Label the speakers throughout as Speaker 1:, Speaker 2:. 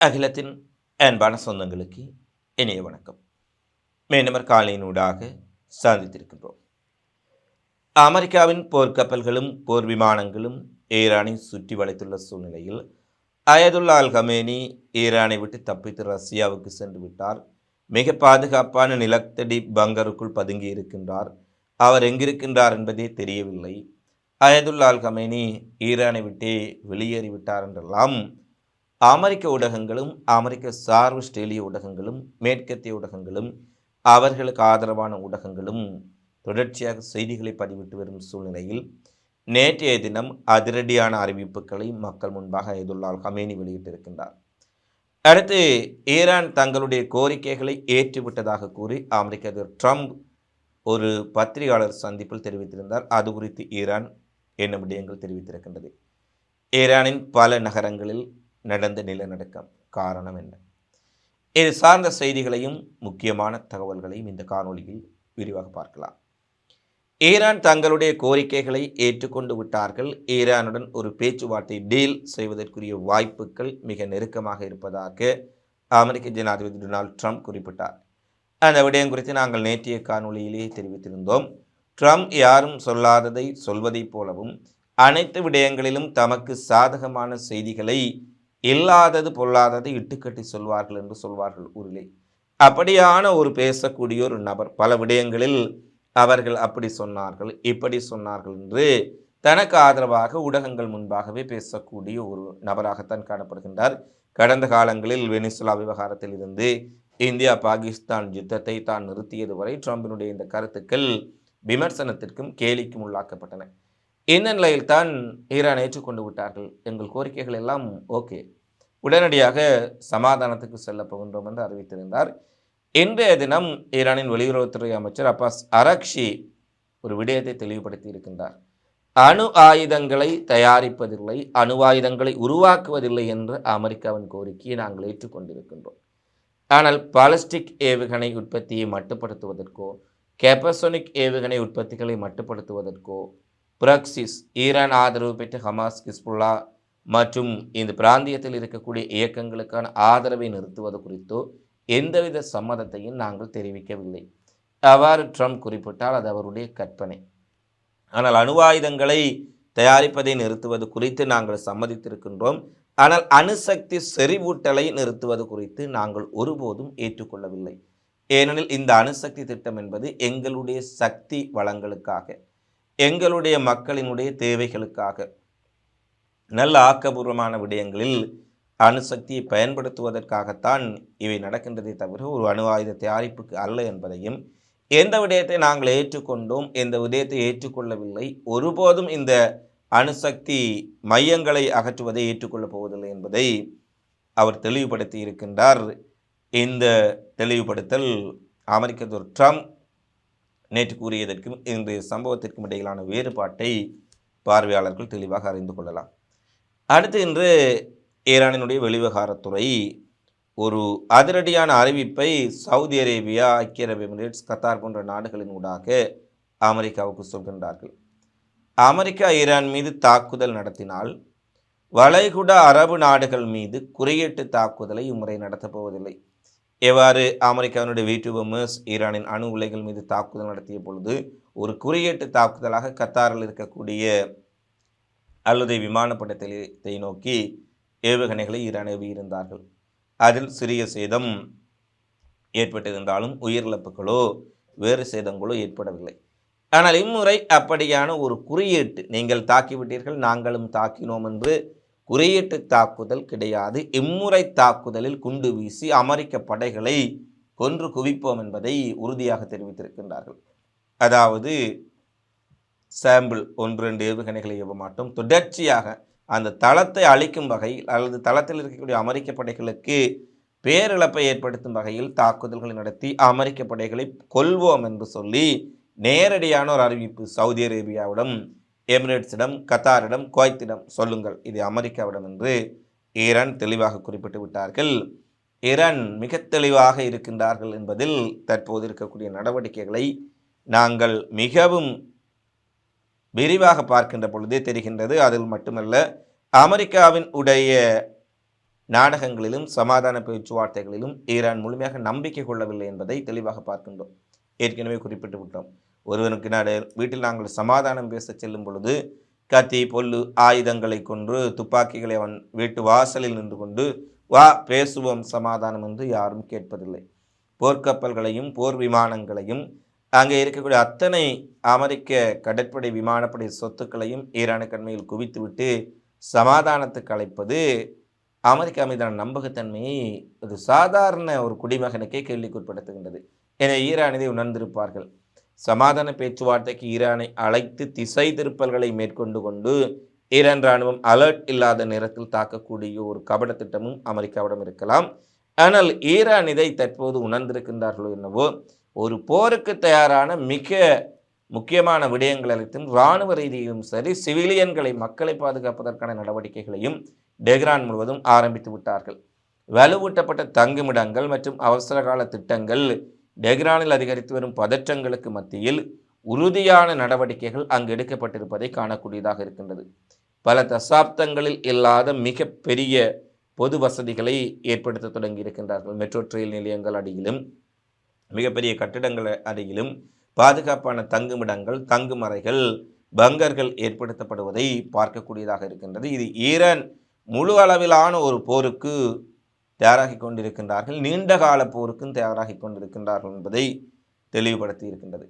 Speaker 1: அகிலத்தின் அன்பான சொந்தங்களுக்கு இனிய வணக்கம். மீனவர் காலையினூடாக சந்தித்திருக்கின்றோம். அமெரிக்காவின் போர்க்கப்பல்களும் போர் விமானங்களும் ஈரானை சுற்றி வளைத்துள்ள சூழ்நிலையில் அயதுல்லா அல்கமேனி ஈரானை விட்டு தப்பித்து ரஷ்யாவுக்கு சென்று விட்டார். மிக பாதுகாப்பான நிலத்தடி பங்கருக்குள் பதுங்கி இருக்கின்றார். அவர் எங்கிருக்கின்றார் என்பதே தெரியவில்லை. அயதுல்லா அல் கமேனி ஈரானை விட்டே வெளியேறிவிட்டார் என்றெல்லாம் அமெரிக்க ஊடகங்களும் அமெரிக்க சார்பு ஸ்டேலிய ஊடகங்களும் மேற்கத்திய ஊடகங்களும் அவர்களுக்கு ஆதரவான ஊடகங்களும் தொடர்ச்சியாக செய்திகளை பதிவிட்டு வரும் சூழ்நிலையில் நேற்றைய தினம் அதிரடியான அறிவிப்புகளை மக்கள் முன்பாக எதுல்லால் ஹமேனி வெளியிட்டிருக்கின்றார். அடுத்து ஈரான் தங்களுடைய கோரிக்கைகளை ஏற்றுவிட்டதாக கூறி அமெரிக்க அதிபர் ட்ரம்ப் ஒரு பத்திரிகையாளர் சந்திப்பில் தெரிவித்திருந்தார். அது குறித்து ஈரான் என்ன விடயங்கள் தெரிவித்திருக்கின்றது? ஈரானின் பல நகரங்களில் நடந்த நிலநடுக்கம். காரணம் என்ன? இது சார்ந்த செய்திகளையும் முக்கியமான தகவல்களையும் இந்த காணொளியில் விரிவாக பார்க்கலாம். ஈரான் தங்களுடைய கோரிக்கைகளை ஏற்றுக்கொண்டு விட்டார்கள். ஈரானுடன் ஒரு பேச்சுவார்த்தை டீல் செய்வதற்குரிய வாய்ப்புகள் மிக நெருக்கமாக இருப்பதாக அமெரிக்க ஜனாதிபதி டொனால்ட் ட்ரம்ப் குறிப்பிட்டார். அந்த விடயம் குறித்து நாங்கள் நேற்றைய காணொளியிலேயே தெரிவித்திருந்தோம். ட்ரம்ப் யாரும் சொல்லாததை சொல்வதைப் போலவும் அனைத்து விடயங்களிலும் தமக்கு சாதகமான செய்திகளை இல்லாதது பொல்லாதது இட்டுக்கட்டி சொல்வார்கள் என்று சொல்வார்கள் ஊரிலே. அப்படியான ஒரு பேசக்கூடிய ஒரு நபர் பல விடயங்களில் அவர்கள் அப்படி சொன்னார்கள் இப்படி சொன்னார்கள் என்று தனக்கு ஆதரவாக ஊடகங்கள் முன்பாகவே பேசக்கூடிய ஒரு நபராகத்தான் காணப்படுகின்றார். கடந்த காலங்களில் வெனிசுலா விவகாரத்தில் இருந்து இந்தியா பாகிஸ்தான் யுத்தத்தை தான் நிறுத்தியது வரை ட்ரம்பினுடைய இந்த கருத்துக்கள் விமர்சனத்திற்கும் கேலிக்கும் உள்ளாக்கப்பட்டன. இந்த நிலையில் தான் ஈரான் ஏற்றுக்கொண்டு விட்டார்கள். எங்கள் கோரிக்கைகள் எல்லாம் ஓகே. உடனடியாக சமாதானத்துக்கு செல்ல போகின்றோம் என்று அறிவித்திருந்தார். இன்றைய தினம் ஈரானின் வெளியுறவுத்துறை அமைச்சர் அப்பாஸ் அரக்ஷி ஒரு விடயத்தை தெளிவுபடுத்தி இருக்கின்றார். அணு ஆயுதங்களை தயாரிப்பதில்லை அணு ஆயுதங்களை உருவாக்குவதில்லை என்று அமெரிக்காவின் கோரிக்கையை நாங்கள் ஏற்றுக்கொண்டிருக்கின்றோம். ஆனால் பாலஸ்டிக் ஏவுகணை உற்பத்தியை மட்டுப்படுத்துவதற்கோ கெப்பசோனிக் ஏவுகணை உற்பத்திகளை மட்டுப்படுத்துவதற்கோ பிரக்சிஸ் ஈரான் ஆதரவு பெற்ற ஹமாஸ் கிஸ்புல்லா மற்றும் இந்த பிராந்தியத்தில் இருக்கக்கூடிய இயக்கங்களுக்கான ஆதரவை நிறுத்துவது குறித்தோ எந்தவித சம்மதத்தையும் நாங்கள் தெரிவிக்கவில்லை. அவ்வாறு ட்ரம்ப் குறிப்பிட்டால் அது அவருடைய கற்பனை. ஆனால் அணுவாயுதங்களை தயாரிப்பதை நிறுத்துவது குறித்து நாங்கள் சம்மதித்திருக்கின்றோம். ஆனால் அணுசக்தி செறிவூட்டலை நிறுத்துவது குறித்து நாங்கள் ஒருபோதும் ஏற்றுக்கொள்ளவில்லை. ஏனெனில் இந்த அணுசக்தி திட்டம் என்பது எங்களுடைய சக்தி வளங்களுக்காக. எங்களுடைய மக்களினுடைய தேவைகளுக்காக நல்ல ஆக்கபூர்வமான விடயங்களில் அணுசக்தியை பயன்படுத்துவதற்காகத்தான் இவை நடக்கின்றதை தவிர ஒரு அணு ஆயுத தயாரிப்புக்கு அல்ல என்பதையும் எந்த விடயத்தை நாங்கள் ஏற்றுக்கொண்டோம் எந்த விடயத்தை ஏற்றுக்கொள்ளவில்லை ஒருபோதும் இந்த அணுசக்தி மையங்களை அகற்றுவதை ஏற்றுக்கொள்ளப் போவதில்லை என்பதை அவர் தெளிவுபடுத்தி இருக்கின்றார். இந்த தெளிவுபடுத்தல் அமெரிக்க ட்ரம்ப் நேற்று கூறியதற்கும் இன்றைய சம்பவத்திற்கும் இடையிலான வேறுபாட்டை பார்வையாளர்கள் தெளிவாக அறிந்து கொள்ளலாம். அடுத்து இன்று ஈரானினுடைய வெளிவிவகாரத்துறை ஒரு அதிரடியான அறிவிப்பை சவுதி அரேபியா ஐக்கிய அரபு எமிரேட்ஸ் கத்தார் போன்ற நாடுகளின் ஊடாக அமெரிக்காவுக்கு சொல்கின்றார்கள். அமெரிக்கா ஈரான் மீது தாக்குதல் நடத்தினால் வளைகுடா அரபு நாடுகள் மீது குறியீட்டு தாக்குதலை இம்முறை நடத்தப் போவதில்லை. எவ்வாறு அமெரிக்காவினுடைய வீட்டு பொம்மர்ஸ் ஈரானின் அணு உலைகள் மீது தாக்குதல் நடத்திய பொழுது ஒரு குறியீட்டு தாக்குதலாக கத்தாரில் இருக்கக்கூடிய அல்லது விமானப்படத்தை நோக்கி ஏவுகணைகளை ஈரான் ஏவியிருந்தார்கள். அதில் சிறிய சேதம் ஏற்பட்டிருந்தாலும் உயிரிழப்புகளோ வேறு சேதங்களோ ஏற்படவில்லை. ஆனால் இம்முறை அப்படியான ஒரு குறியீட்டு நீங்கள் தாக்கிவிட்டீர்கள் நாங்களும் தாக்கினோம் என்று குறியீட்டு தாக்குதல் கிடையாது. இம்முறை தாக்குதலில் குண்டு வீசி அமெரிக்க படைகளை கொன்று குவிப்போம் என்பதை உறுதியாக தெரிவித்திருக்கின்றார்கள். அதாவது சாம்பிள் ஒன்று ரெண்டு ஏவுகணைகளை ஏவ மாட்டோம். தொடர்ச்சியாக அந்த தளத்தை அழிக்கும் வகையில் அல்லது தளத்தில் இருக்கக்கூடிய அமெரிக்க படைகளுக்கு பேரிழப்பை ஏற்படுத்தும் வகையில் தாக்குதல்களை நடத்தி அமெரிக்க படைகளை கொல்வோம் என்று சொல்லி நேரடியான ஒரு அறிவிப்பு சவுதி அரேபியாவிடம் எமிரேட்ஸிடம் கத்தாரிடம் குவைத்திடம் சொல்லுங்கள். இது அமெரிக்காவிடம் என்று ஈரான் தெளிவாக குறிப்பிட்டு விட்டார்கள். ஈரான் மிக தெளிவாக இருக்கின்றார்கள் என்பதில் தற்போது இருக்கக்கூடிய நடவடிக்கைகளை நாங்கள் மிகவும் விரிவாக பார்க்கின்ற பொழுதே தெரிகின்றது. அதில் மட்டுமல்ல அமெரிக்காவின் உடைய நாடகங்களிலும் சமாதான பேச்சுவார்த்தைகளிலும் ஈரான் முழுமையாக நம்பிக்கை கொள்ளவில்லை என்பதை தெளிவாக பார்க்கின்றோம். ஏற்கனவே குறிப்பிட்டு விட்டோம். ஒருவனுக்கு நாடு வீட்டில் நாங்கள் சமாதானம் பேச செல்லும் பொழுது கத்தி பொல்லு ஆயுதங்களை கொன்று துப்பாக்கிகளை அவன் வீட்டு வாசலில் நின்று கொண்டு வா பேசுவோம் சமாதானம் என்று யாரும் கேட்பதில்லை. போர்க்கப்பல்களையும் போர் விமானங்களையும் அங்கே இருக்கக்கூடிய அத்தனை அமெரிக்க கடற்படை விமானப்படை சொத்துக்களையும் ஈரானுக்கு அண்மையில் குவித்துவிட்டு சமாதானத்துக்கு அழைப்பது அமெரிக்கா மீதான நம்பகத்தன்மையை ஒரு சாதாரண ஒரு குடிமகனுக்கே கேள்விக்குட்படுத்துகின்றது. என ஈரானிதை உணர்ந்திருப்பார்கள். சமாதான பேச்சுவார்த்தைக்கு ஈரானை அழைத்து திசை திருப்பல்களை மேற்கொண்டு கொண்டு ஈரான் ராணுவம் அலர்ட் இல்லாத நேரத்தில் தாக்கக்கூடிய ஒரு கபட திட்டமும் அமெரிக்காவிடம் இருக்கலாம். ஆனால் ஈரான் இதை தற்போது உணர்ந்திருக்கின்றார்களோ என்னவோ ஒரு போருக்கு தயாரான மிக முக்கியமான விடயங்கள் அனைத்தும் இராணுவ ரீதியிலும் சரி சிவிலியன்களை மக்களை பாதுகாப்பதற்கான நடவடிக்கைகளையும் டெஹ்ரான் முழுவதும் ஆரம்பித்து விட்டார்கள். வலுவூட்டப்பட்ட தங்குமிடங்கள் மற்றும் அவசரகால திட்டங்கள் டெஹ்ரானில் அதிகரித்து வரும் பதற்றங்களுக்கு மத்தியில் உறுதியான நடவடிக்கைகள் அங்கு எடுக்கப்பட்டிருப்பதை காணக்கூடியதாக இருக்கின்றது. பல தசாப்தங்களில் இல்லாத மிக பெரிய பொது வசதிகளை ஏற்படுத்த தொடங்கி இருக்கின்றார்கள். மெட்ரோ ரயில் நிலையங்கள் அடியிலும் மிகப்பெரிய கட்டிடங்கள் அருகிலும் பாதுகாப்பான தங்குமிடங்கள் தங்குமறைகள் பங்கர்கள் ஏற்படுத்தப்படுவதை பார்க்கக்கூடியதாக இருக்கின்றது. இது ஈரான் முழு அளவிலான ஒரு போருக்கு தயாராகி கொண்டிருக்கின்றார்கள். நீண்ட கால போருக்கும் தயாராகி கொண்டிருக்கின்றார்கள் என்பதை தெளிவுபடுத்தி இருக்கின்றது.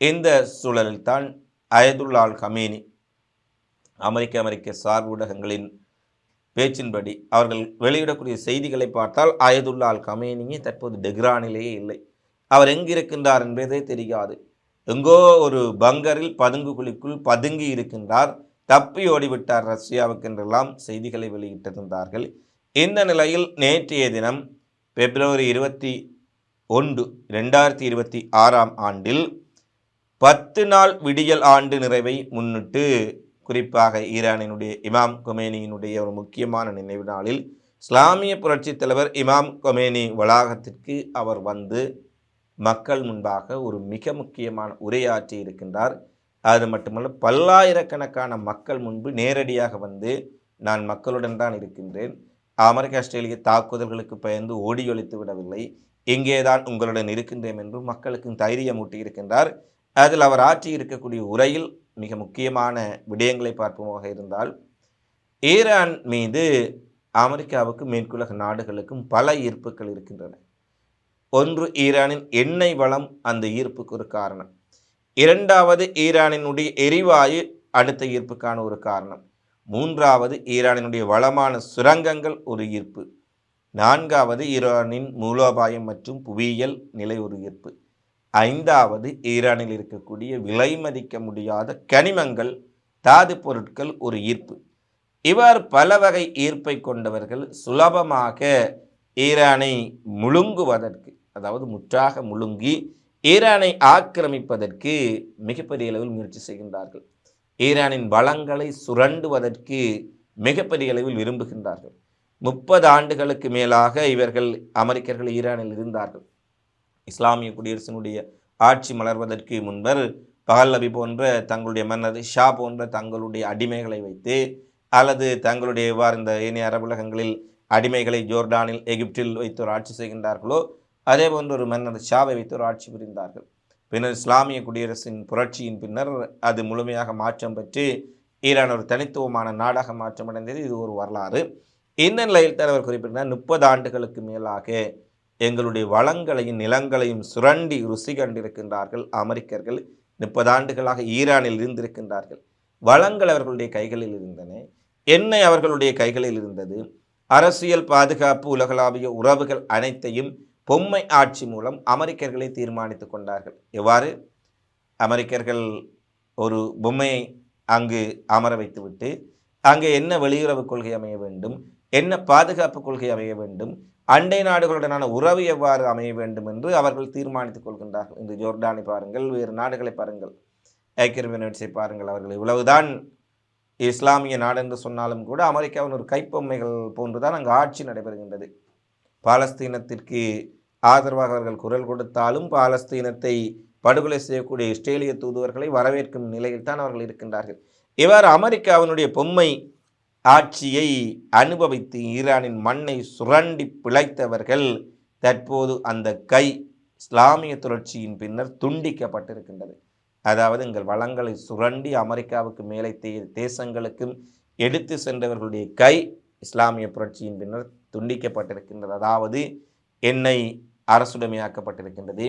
Speaker 1: இந்த சூழலில்தான் அயதுல்லால் கமேனி அமெரிக்க அமெரிக்க சார் ஊடகங்களின் பேச்சின்படி அவர்கள் வெளியிடக்கூடிய செய்திகளை பார்த்தால் அயதுல்லால் கமேனியே தற்போது டெஹ்ரானிலேயே இல்லை. அவர் எங்கிருக்கின்றார் என்பதே தெரியாது. எங்கோ ஒரு பங்கரில் பதுங்கு குழிக்குள் பதுங்கி இருக்கின்றார். தப்பி ஓடிவிட்டார் ரஷ்யாவுக்கு என்றெல்லாம் செய்திகளை வெளியிட்டிருந்தார்கள். இந்த நிலையில் நேற்றைய தினம் பிப்ரவரி இருபத்தி ஒன்று ரெண்டாயிரத்தி இருபத்தி ஆறாம் ஆண்டில் பத்து நாள் விடியல் ஆண்டு நிறைவை முன்னிட்டு குறிப்பாக ஈரானினுடைய இமாம் கொமேனியினுடைய ஒரு முக்கியமான நினைவு நாளில் இஸ்லாமிய புரட்சித் தலைவர் இமாம் கொமேனி வளாகத்திற்கு அவர் வந்து மக்கள் முன்பாக ஒரு மிக முக்கியமான உரையாற்றி இருக்கின்றார். அது மட்டுமல்ல பல்லாயிரக்கணக்கான மக்கள் முன்பு நேரடியாக வந்து நான் மக்களுடன் தான் இருக்கின்றேன். அமெரிக்க ஆஸ்திரேலிய தாக்குதல்களுக்கு பயந்து ஓடியொழித்து விடவில்லை. இங்கேதான் உங்களுடன் இருக்கின்றேன் என்று மக்களுக்கு தைரியம் ஊட்டியிருக்கின்றார் அதில் அவர் ஆற்றி இருக்கக்கூடிய உரையில் மிக முக்கியமான விடயங்களை பார்ப்போமாக இருந்தால் ஈரான் மீது அமெரிக்காவுக்கும் மேற்குலக நாடுகளுக்கும் பல ஈர்ப்புகள் இருக்கின்றன. ஒன்று ஈரானின் எண்ணெய் வளம் அந்த ஈர்ப்புக்கு ஒரு காரணம். இரண்டாவது ஈரானினுடைய எரிவாயு அடுத்த ஈர்ப்புக்கான ஒரு காரணம். மூன்றாவது ஈரானினுடைய வளமான சுரங்கங்கள் ஒரு ஈர்ப்பு. நான்காவது ஈரானின் மூலோபாயம் மற்றும் புவியியல் நிலை ஒரு ஈர்ப்பு. ஐந்தாவது ஈரானில் இருக்கக்கூடிய விலை மதிக்க முடியாத கனிமங்கள் தாது பொருட்கள் ஒரு ஈர்ப்பு. இவ்வாறு பல வகை ஈர்ப்பை கொண்டவர்கள் சுலபமாக ஈரானை முழுங்குவதற்கு அதாவது முற்றாக முழுங்கி ஈரானை ஆக்கிரமிப்பதற்கு மிகப்பெரிய அளவில் முயற்சி செய்கின்றார்கள். ஈரானின் வளங்களை சுரண்டுவதற்கு மிகப்பெரிய அளவில் விரும்புகின்றார்கள். முப்பது ஆண்டுகளுக்கு மேலாக இவர்கள் அமெரிக்கர்கள் ஈரானில் இருந்தார்கள். இஸ்லாமிய குடியரசினுடைய ஆட்சி மலர்வதற்கு முன்பர் பகல்லபி போன்ற தங்களுடைய மன்னர் ஷா போன்ற தங்களுடைய அடிமைகளை வைத்து அல்லது தங்களுடைய இவ்வாறு இந்த ஏனைய அரபுலகங்களில் அடிமைகளை ஜோர்டானில் எகிப்தில் வைத்து ஒரு ஆட்சி செய்கின்றார்களோ அதே போன்ற ஒரு மன்னர் ஷாவை வைத்து ஒரு ஆட்சி புரிந்தார்கள். பின்னர் இஸ்லாமிய குடியரசின் புரட்சியின் பின்னர் அது முழுமையாக மாற்றம் பெற்று ஈரான் ஒரு தனித்துவமான நாடாக மாற்றமடைந்தது. இது ஒரு வரலாறு. இந்த நிலையில் தலைவர் குறிப்பிட்டார் முப்பது ஆண்டுகளுக்கு மேலாக எங்களுடைய வளங்களையும் நிலங்களையும் சுரண்டி ருசி கண்டிருக்கின்றார்கள் அமெரிக்கர்கள். முப்பது ஆண்டுகளாக ஈரானில் இருந்திருக்கின்றார்கள். வளங்கள் அவர்களுடைய கைகளில் இருந்தன. எண்ணெய் அவர்களுடைய கைகளில் இருந்தது. அரசியல் பாதுகாப்பு உலகளாவிய உறவுகள் அனைத்தையும் பொம்மை ஆட்சி மூலம் அமெரிக்கர்களை தீர்மானித்து கொண்டார்கள். எவ்வாறு? அமெரிக்கர்கள் ஒரு பொம்மையை அங்கு அமர வைத்துவிட்டு அங்கே என்ன வெளியுறவு கொள்கை அமைய வேண்டும் என்ன பாதுகாப்பு கொள்கை அமைய வேண்டும் அண்டை நாடுகளுடனான உறவு எவ்வாறு அமைய வேண்டும் என்று அவர்கள் தீர்மானித்துக் கொள்கின்றார்கள். இன்று ஜோர்டானை பாருங்கள் வேறு நாடுகளை பாருங்கள். ஐக்கிய யூனிவர்ஸை பாருங்கள் அவர்கள் இவ்வளவுதான் இஸ்லாமிய நாடு என்று சொன்னாலும் கூட அமெரிக்காவின் ஒரு கைப்பொம்மைகள் போன்றுதான் அங்கு ஆட்சி நடைபெறுகின்றது. பாலஸ்தீனத்திற்கு ஆதரவாக அவர்கள் குரல் கொடுத்தாலும் பாலஸ்தீனத்தை படுகொலை செய்யக்கூடிய இஸ்ரேலிய தூதுவர்களை வரவேற்கும் நிலையில் தான் அவர்கள் இருக்கின்றார்கள். இவ்வாறு அமெரிக்காவினுடைய பொம்மை ஆட்சியை அனுபவித்து ஈரானின் மண்ணை சுரண்டி பிழைத்தவர்கள் தற்போது அந்த கை இஸ்லாமிய புரட்சியின் பின்னர் துண்டிக்கப்பட்டிருக்கின்றது. அதாவது எங்கள் வளங்களை சுரண்டி அமெரிக்காவுக்கு மேலே தே தேசங்களுக்கும் எடுத்து சென்றவர்களுடைய கை இஸ்லாமிய புரட்சியின் பின்னர் துண்டிக்கப்பட்டிருக்கின்றது. அதாவது எண்ணெய் அரசுடைமையாக்கப்பட்டிருக்கின்றது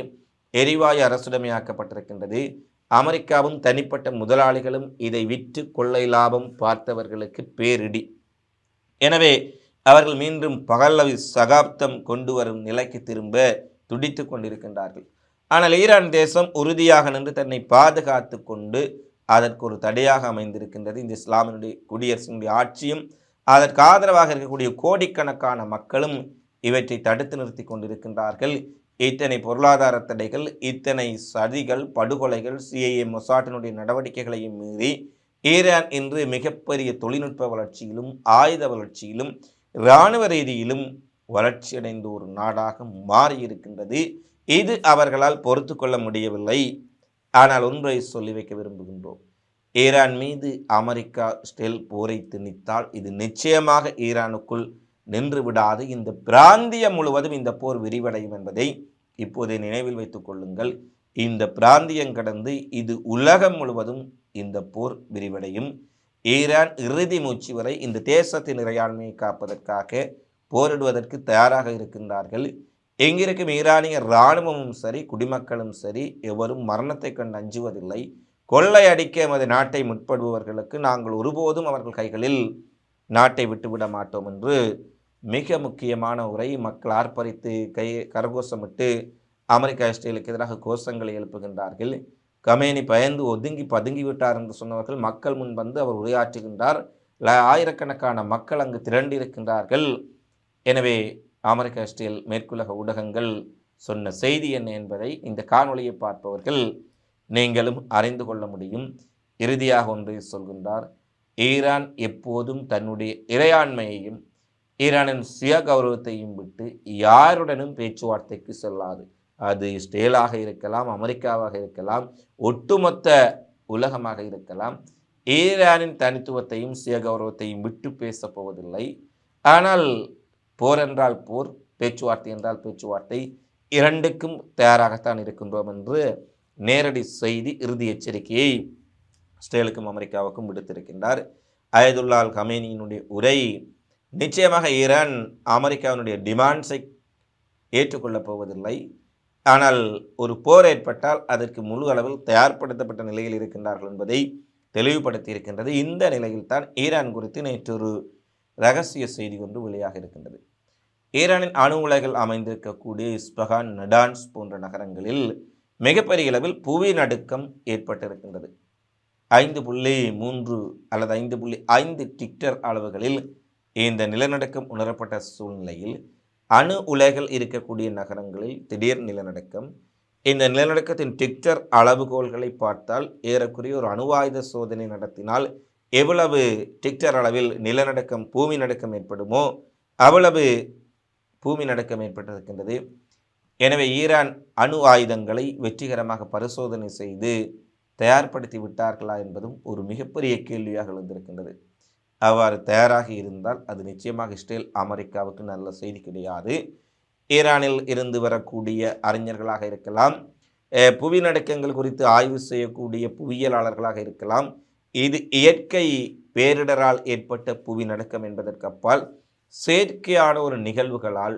Speaker 1: எரிவாயு அரசுடைமையாக்கப்பட்டிருக்கின்றது அமெரிக்காவும் தனிப்பட்ட முதலாளிகளும் இதை விற்று கொள்ளை லாபம் பார்த்தவர்களுக்கு பேரிடி. எனவே அவர்கள் மீண்டும் பகல்லவி சகாப்தம் கொண்டு வரும் நிலைக்கு திரும்ப துடித்து கொண்டிருக்கின்றார்கள். ஆனால் ஈரான் தேசம் உறுதியாக நின்று தன்னை பாதுகாத்து கொண்டு அதற்கு ஒரு தடையாக அமைந்திருக்கின்றது. இந்த இஸ்லாமினுடைய குடியரசினுடைய ஆட்சியும் அதற்கு ஆதரவாக இருக்கக்கூடிய கோடிக்கணக்கான மக்களும் இவற்றை தடுத்து நிறுத்தி கொண்டிருக்கின்றார்கள். இத்தனை பொருளாதார தடைகள் இத்தனை சதிகள் படுகொலைகள் சிஐஏ மொசாட்டினுடைய நடவடிக்கைகளையும் மீறி ஈரான் இன்று மிகப்பெரிய தொழில்நுட்ப வளர்ச்சியிலும் ஆயுத வளர்ச்சியிலும் இராணுவ ரீதியிலும் வளர்ச்சியடைந்த ஒரு நாடாக மாறியிருக்கின்றது. இது அவர்களால் பொறுத்து கொள்ள முடியவில்லை. ஆனால் ஒன்றை சொல்லி வைக்க விரும்புகின்றோம். ஈரான் மீது அமெரிக்கா ஸ்டெல் போரை திணித்தால் இது நிச்சயமாக ஈரானுக்குள் நின்று விடாது. இந்த பிராந்தியம் முழுவதும் இந்த போர் விரிவடையும் என்பதை இப்போதே நினைவில் வைத்துக் கொள்ளுங்கள். இந்த பிராந்தியம் கடந்து இது உலகம் முழுவதும் இந்த போர் விரிவடையும். ஈரான் இறுதி மூச்சு வரை இந்த தேசத்தின் இறையாண்மையை காப்பதற்காக போரிடுவதற்கு தயாராக இருக்கின்றார்கள். எங்கிருக்கும் ஈரானிய இராணுவமும் சரி குடிமக்களும் சரி எவரும் மரணத்தை கண்டு அஞ்சுவதில்லை. கொள்ளையடிக்க எமது நாட்டை முற்படுபவர்களுக்கு நாங்கள் ஒருபோதும் அவர்கள் கைகளில் நாட்டை விட்டுவிட மாட்டோம் என்று மிக முக்கியமான உரை. மக்கள் ஆர்ப்பரித்து கை கரகோஷமிட்டு அமெரிக்கா இஸ்ரேலுக்கு எதிராக கோஷங்களை எழுப்புகின்றார்கள். கமேனி பயந்து ஒதுங்கி பதுங்கி விட்டார் என்று சொன்னவர்கள் மக்கள் முன் வந்து அவர் உரையாற்றுகின்றார். ல- ஆயிரக்கணக்கான மக்கள் அங்கு திரண்டிருக்கின்றார்கள். எனவே அமெரிக்க இஸ்ரேல் மேற்குலக ஊடகங்கள் சொன்ன செய்தி என்ன என்பதை இந்த காணொளியை பார்ப்பவர்கள் நீங்களும் அறிந்து கொள்ள முடியும். இறுதியாக ஒன்றை சொல்கின்றார் ஈரான் எப்போதும் தன்னுடைய இறையாண்மையையும் ஈரானின் சுய கௌரவத்தையும் விட்டு யாருடனும் பேச்சுவார்த்தைக்கு செல்லாது. அது இஸ்ரேலாக இருக்கலாம் அமெரிக்காவாக இருக்கலாம் ஒட்டுமொத்த உலகமாக இருக்கலாம். ஈரானின் தனித்துவத்தையும் சுய கௌரவத்தையும் விட்டு பேசப் போவதில்லை. ஆனால் போர் என்றால் போர் பேச்சுவார்த்தை என்றால் பேச்சுவார்த்தை இரண்டுக்கும் தயாராகத்தான் இருக்கின்றோம் என்று நேரடி செய்தி இறுதி எச்சரிக்கையை இஸ்ரேலுக்கும் அமெரிக்காவுக்கும் விடுத்திருக்கின்றார். அயதுல்லால் கமேனியினுடைய உரை நிச்சயமாக ஈரான் அமெரிக்காவினுடைய டிமாண்ட்ஸை ஏற்றுக்கொள்ளப் போவதில்லை. ஆனால் ஒரு போர் ஏற்பட்டால் அதற்கு முழு அளவில் தயார்படுத்தப்பட்ட நிலையில் இருக்கின்றார்கள் என்பதை தெளிவுபடுத்தி இருக்கின்றது. இந்த நிலையில்தான் ஈரான் குறித்து நேற்றொரு ரகசிய செய்தி ஒன்று வெளியாக இருக்கின்றது. ஈரானின் அணு உலைகள் அமைந்திருக்கக்கூடிய இஸ்பஹான் நடான்ஸ் போன்ற நகரங்களில் மிகப்பெரிய அளவில் புவி நடுக்கம் ஏற்பட்டிருக்கின்றது. ஐந்து புள்ளி மூன்று அல்லது ஐந்து புள்ளி ஐந்து டிக்டர் அளவுகளில் இந்த நிலநடுக்கம் உணரப்பட்ட சூழ்நிலையில் அணு உலைகள் இருக்கக்கூடிய நகரங்களில் திடீர் நிலநடுக்கம். இந்த நிலநடுக்கத்தின் டிக்டர் அளவுகோல்களை பார்த்தால் ஏறக்குறைய ஒரு அணுவாயுத சோதனை நடத்தினால் எவ்வளவு டிக்டர் அளவில் நிலநடுக்கம் பூமி நடுக்கம் ஏற்படுமோ அவ்வளவு பூமி நடுக்கம் ஏற்பட்டிருக்கின்றது. எனவே ஈரான் அணு ஆயுதங்களை வெற்றிகரமாக பரிசோதனை செய்து தயார்படுத்தி விட்டார்களா என்பதும் ஒரு மிகப்பெரிய கேள்வியாக எழுந்திருக்கின்றது. அவ்வாறு தயாராகி இருந்தால் அது நிச்சயமாக இஸ்ரேல் அமெரிக்காவுக்கு நல்ல செய்தி கிடையாது. ஈரானில் இருந்து வரக்கூடிய அறிஞர்களாக இருக்கலாம் புவி நடக்கங்கள் குறித்து ஆய்வு செய்யக்கூடிய புவியியலாளர்களாக இருக்கலாம். இது இயற்கை பேரிடரால் ஏற்பட்ட புவி நடக்கம் என்பதற்கு அப்பால் செயற்கையான ஒரு நிகழ்வுகளால்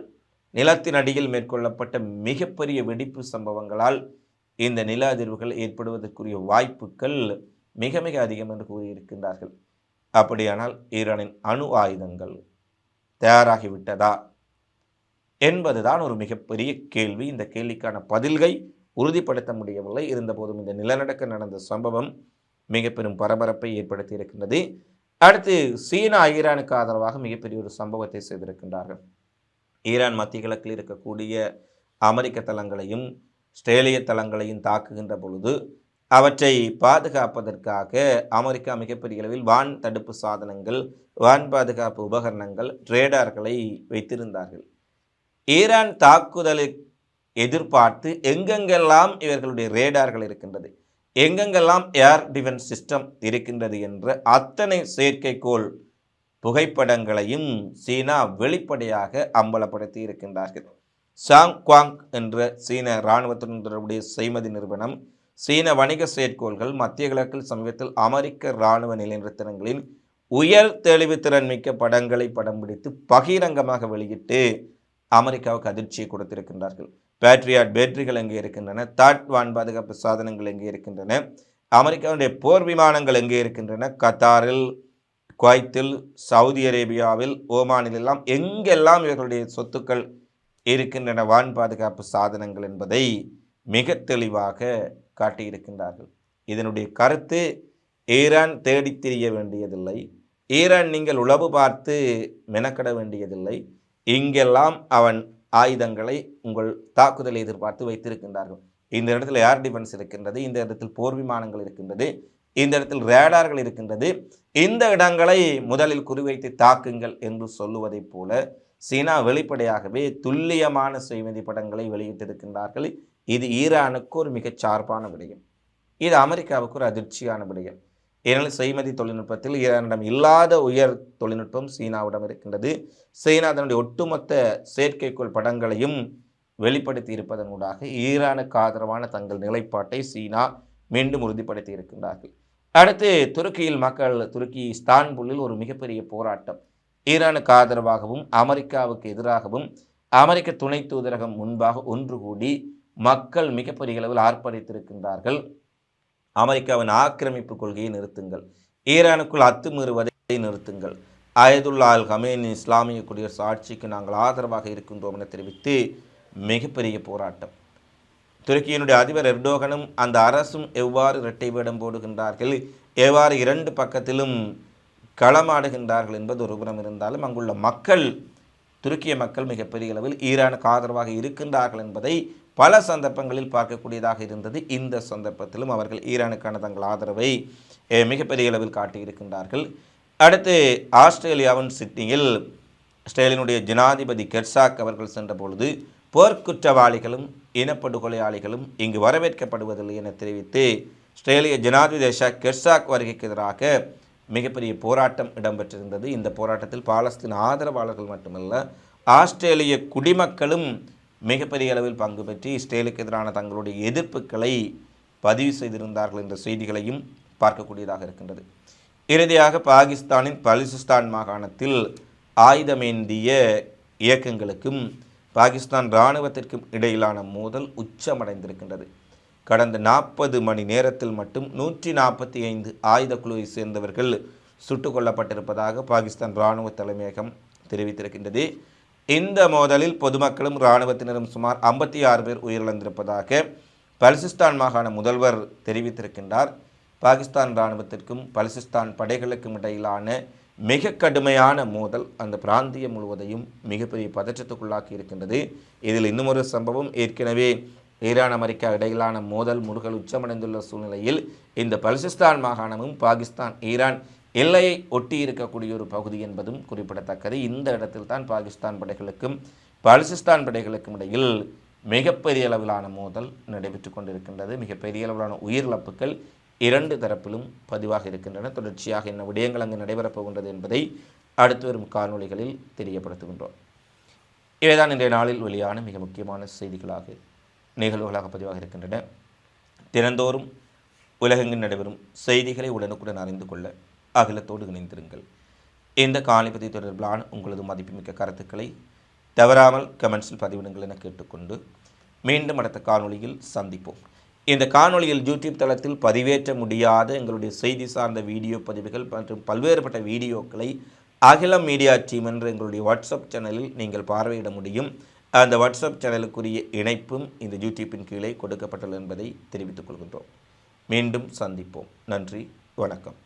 Speaker 1: நிலத்தின் அடியில் மேற்கொள்ளப்பட்ட மிகப்பெரிய வெடிப்பு சம்பவங்களால் இந்த நில அதிர்வுகள் ஏற்படுவதற்குரிய வாய்ப்புகள் மிக மிக அதிகம் என்று கூறியிருக்கின்றார்கள். அப்படியானால் ஈரானின் அணு ஆயுதங்கள் தயாராகிவிட்டதா என்பதுதான் ஒரு மிகப்பெரிய கேள்வி. இந்த கேள்விக்கான பதில்கை உறுதிப்படுத்த முடியவில்லை. இருந்தபோதும் இந்த நிலநடுக்கம் நடந்த சம்பவம் மிக பெரும் பரபரப்பை ஏற்படுத்தி இருக்கின்றது அடுத்து சீனா ஈரானுக்கு ஆதரவாக மிகப்பெரிய ஒரு சம்பவத்தை செய்திருக்கின்றார்கள். ஈரான் மத்திய கிழக்கில் இருக்கக்கூடிய அமெரிக்க தளங்களையும் ஆஸ்திரேலிய தளங்களையும் தாக்குகின்ற பொழுது அவற்றை பாதுகாப்பதற்காக அமெரிக்கா மிகப்பெரிய அளவில் வான் தடுப்பு சாதனங்கள் வான் பாதுகாப்பு உபகரணங்கள் ரேடார்களை வைத்திருந்தார்கள். ஈரான் தாக்குதலை எதிர்பார்த்து எங்கெங்கெல்லாம் இவர்களுடைய ரேடார்கள் இருக்கின்றது எங்கெங்கெல்லாம் ஏர் டிஃபென்ஸ் சிஸ்டம் இருக்கின்றது என்ற அத்தனை செயற்கைக்கோள் புகைப்படங்களையும் சீனா வெளிப்படையாக அம்பலப்படுத்தி இருக்கின்றார்கள். சாங் குவாங் என்ற சீன இராணுவத்துடன் தொடர்புடைய செய்மதி நிறுவனம் சீன வணிக செயற்கோள்கள் மத்திய கிழக்கில் சமீபத்தில் அமெரிக்க இராணுவ நிலைநிறுத்தனங்களின் உயர் தெளிவுத்திறன் மிக்க படங்களை படம் பிடித்து பகிரங்கமாக வெளியிட்டு அமெரிக்காவுக்கு அதிர்ச்சியை கொடுத்திருக்கின்றார்கள். பேட்ரியாட் பேட்டரிகள் எங்கே இருக்கின்றன? தாட் வான் பாதுகாப்பு சாதனங்கள் எங்கே இருக்கின்றன? அமெரிக்காவுடைய போர் விமானங்கள் எங்கே இருக்கின்றன? கத்தாரில் குவைத்தில் சவுதி அரேபியாவில் ஓமானில் எல்லாம் எங்கெல்லாம் இவர்களுடைய சொத்துக்கள் இருக்கின்றன வான் பாதுகாப்பு சாதனங்கள் என்பதை மிக தெளிவாக காட்டியிருக்கின்றார்கள். இதனுடைய கருத்து ஈரான் தேடித் திரிய வேண்டியதில்லை. ஈரான் நீங்கள் உளவு பார்த்து மெனக்கட வேண்டியதில்லை. இங்கெல்லாம் அவன் ஆயுதங்களை உங்கள் தாக்குதலை எதிர்பார்த்து வைத்திருக்கின்றார்கள். இந்த இடத்துல ஏர் டிஃபென்ஸ் இருக்கின்றது இந்த இடத்தில் போர் விமானங்கள் இருக்கின்றது. இந்த இடத்தில் ரேடார்கள் இருக்கின்றது. இந்த இடங்களை முதலில் குறிவைத்து தாக்குங்கள் என்று சொல்லுவதைப் போல சீனா வெளிப்படையாகவே துல்லியமான செய்தி படங்களை வெளியிட்டிருக்கின்றார்கள். இது ஈரானுக்கு ஒரு மிகச் சார்பான விடயம். இது அமெரிக்காவுக்கு ஒரு அதிர்ச்சியான விடயம். ஏனெனில் செய்மதி தொழில்நுட்பத்தில் ஈரானிடம் இல்லாத உயர் தொழில்நுட்பம் சீனாவிடம் இருக்கின்றது. சீனா அதனுடைய ஒட்டுமொத்த செயற்கைக்கோள் படங்களையும் வெளிப்படுத்தி இருப்பதனூடாக ஈரானுக்கு ஆதரவான தங்கள் நிலைப்பாட்டை சீனா மீண்டும் உறுதிப்படுத்தி இருக்கின்றார்கள். அடுத்து துருக்கியில் மக்கள் துருக்கி இஸ்தான்புல்லில் ஒரு மிகப்பெரிய போராட்டம். ஈரானுக்கு ஆதரவாகவும் அமெரிக்காவுக்கு எதிராகவும் அமெரிக்க துணை தூதரகம் முன்பாக ஒன்று கூடி மக்கள் மிகப்பெரிய அளவில் ஆர்ப்பரித்திருக்கின்றார்கள். அமெரிக்காவின் ஆக்கிரமிப்பு கொள்கையை நிறுத்துங்கள். ஈரானுக்குள் அத்துமீறுவதை நிறுத்துங்கள். அயதுல்லா அல் ஹமேன் இஸ்லாமிய குடியரசு ஆட்சிக்கு நாங்கள் ஆதரவாக இருக்கின்றோம் என தெரிவித்து மிகப்பெரிய போராட்டம். துருக்கியினுடைய அதிபர் எர்டோகனும் அந்த அரசும் எவ்வாறு இரட்டை வேடம் போடுகின்றார்கள்? எவ்வாறு இரண்டு பக்கத்திலும் களமாடுகின்றார்கள் என்பது ஒரு புறம் இருந்தாலும் அங்குள்ள மக்கள் துருக்கிய மக்கள் மிகப்பெரிய அளவில் ஈரானுக்கு ஆதரவாக இருக்கின்றார்கள் என்பதை பல சந்தர்ப்பங்களில் பார்க்கக்கூடியதாக இருந்தது. இந்த சந்தர்ப்பத்திலும் அவர்கள் ஈரானுக்கான தங்கள் ஆதரவை மிகப்பெரிய அளவில் காட்டியிருக்கின்றார்கள். அடுத்து ஆஸ்திரேலியாவின் சிட்னியில் ஸ்டேலினுடைய ஜனாதிபதி கெர்சாக் அவர்கள் சென்ற பொழுது போர்க்குற்றவாளிகளும் இனப்படுகொலையாளிகளும் இங்கு வரவேற்கப்படுவதில்லை என தெரிவித்து ஆஸ்திரேலிய ஜனாதிபதி கெர்சாக் வருகைக்கு எதிராக மிகப்பெரிய போராட்டம் இடம்பெற்றிருந்தது. இந்த போராட்டத்தில் பாலஸ்தீன் ஆதரவாளர்கள் மட்டுமல்ல ஆஸ்திரேலிய குடிமக்களும் மிகப்பெரிய அளவில் பங்கு பெற்று இஸ்ரேலுக்கு எதிரான தங்களுடைய எதிர்ப்புகளை பதிவு செய்திருந்தார்கள் என்ற செய்திகளையும் பார்க்கக்கூடியதாக இருக்கின்றது. இறுதியாக பாகிஸ்தானின் பலிசிஸ்தான் மாகாணத்தில் ஆயுதமேந்திய இயக்கங்களுக்கும் பாகிஸ்தான் இராணுவத்திற்கும் இடையிலான மோதல் உச்சமடைந்திருக்கின்றது. கடந்த நாற்பது மணி நேரத்தில் மட்டும் நூற்றி நாற்பத்தி ஐந்து ஆயுத குழுவை சேர்ந்தவர்கள் சுட்டுக் கொல்லப்பட்டிருப்பதாக பாகிஸ்தான் இராணுவ தலைமையகம் தெரிவித்திருக்கின்றது. இந்த மோதலில் பொதுமக்களும் இராணுவத்தினரும் சுமார் ஐம்பத்தி ஆறு பேர் உயிரிழந்திருப்பதாக பலிசிஸ்தான் மாகாண முதல்வர் தெரிவித்திருக்கின்றார். பாகிஸ்தான் இராணுவத்திற்கும் பலிசிஸ்தான் படைகளுக்கும் இடையிலான மிக கடுமையான மோதல் அந்த பிராந்தியம் முழுவதையும் மிகப்பெரிய பதற்றத்துக்குள்ளாக்கி இருக்கின்றது. இதில் இன்னும் ஒரு சம்பவம். ஏற்கனவே ஈரான் அமெரிக்கா இடையிலான மோதல் முருகல் உச்சமடைந்துள்ள சூழ்நிலையில் இந்த பலுசிஸ்தான் மாகாணமும் பாகிஸ்தான் ஈரான் எல்லையை ஒட்டி இருக்கக்கூடிய ஒரு பகுதி என்பதும் குறிப்பிடத்தக்கது. இந்த இடத்தில் தான் பாகிஸ்தான் படைகளுக்கும் பலுசிஸ்தான் படைகளுக்கும் இடையில் மிகப்பெரிய அளவிலான மோதல் நடைபெற்று கொண்டிருக்கின்றது. மிகப்பெரிய அளவிலான உயிரிழப்புகள் இரண்டு தரப்பிலும் பதிவாக இருக்கின்றன. தொடர்ச்சியாக என்ன விடயங்கள் அங்கு நடைபெறப் போகின்றது என்பதை அடுத்து வரும் காணொளிகளில் தெரியப்படுத்துகின்றோம். இவைதான் இன்றைய நாளில் வெளியான மிக முக்கியமான செய்திகளாக நிகழ்வுகளாக பதிவாக இருக்கின்றன. தினந்தோறும் உலகெங்கில் நடைபெறும் செய்திகளை உடனுக்குடன் அறிந்து கொள்ள அகிலத்தோடு இணைந்திருங்கள். இந்த காணிப்பதி தொடர்பிலான உங்களது மதிப்புமிக்க கருத்துக்களை தவறாமல் கமெண்ட்ஸில் பதிவிடுங்கள் என கேட்டுக்கொண்டு மீண்டும் அடுத்த காணொளியில் சந்திப்போம். இந்த காணொளியில் யூடியூப் தளத்தில் பதிவேற்ற முடியாத எங்களுடைய செய்தி சார்ந்த வீடியோ பதிவுகள் மற்றும் பல்வேறுபட்ட வீடியோக்களை அகிலம் மீடியா டீம் என்ற எங்களுடைய வாட்ஸ்அப் சேனலில் நீங்கள் பார்வையிட முடியும். அந்த வாட்ஸ்அப் சேனலுக்குரிய இணைப்பும் இந்த யூடியூப்பின் கீழே கொடுக்கப்பட்டுள்ளது என்பதை தெரிவித்துக் கொள்கின்றோம். மீண்டும் சந்திப்போம். நன்றி. வணக்கம்.